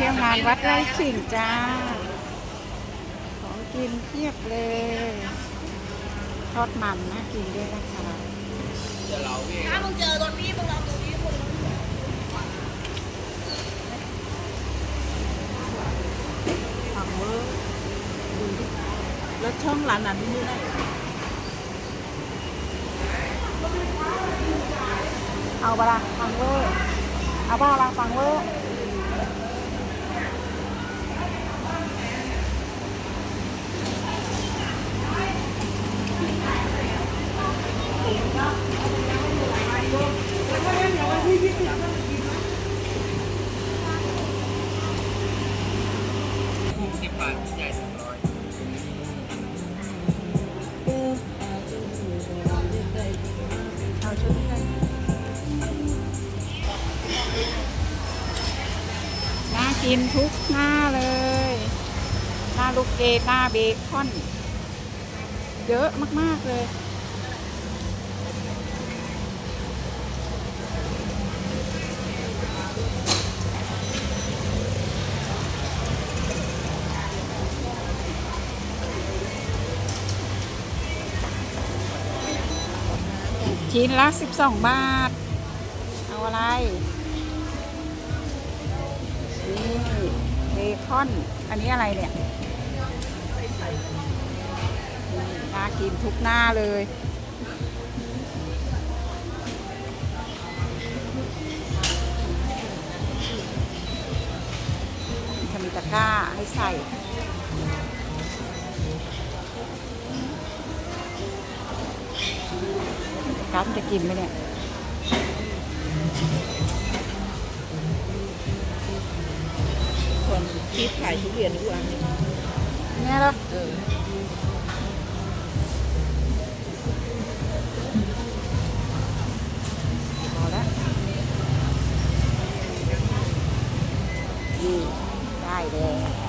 ที่ยวงารวัดไร่ขิงจ้า ของกินเพียบเลย ทอดมันน่ากินด้วยนะคะถ้ามึงเจอตรงนี้มึงเอาตรงนี้มึงผักเวอร์แล้วช่องร้านนั้นนี่ไหนเอาปะล่ะฟังเวอร์เอาปะล่ะฟังเวอร์ สิบบาทใหญ่สองร้อย เอาชุด นี้เลยน่ากินทุกหน้าเลย หน้าลูกเกดหน้าเบคอน เยอะมาก ๆ เลย ชิ้นละ 12 บาท เอาอะไร นี่เบคอน อันนี้อะไรเนี่ยน่ากินทุกหน้าเลย จะมีตะกร้าให้ใส่ กัสจะกินไหมเนี่ยคนที่ขายทุเรียนทุกวันนี่ยเนี่ยหรอเออพอแล้วได้เลย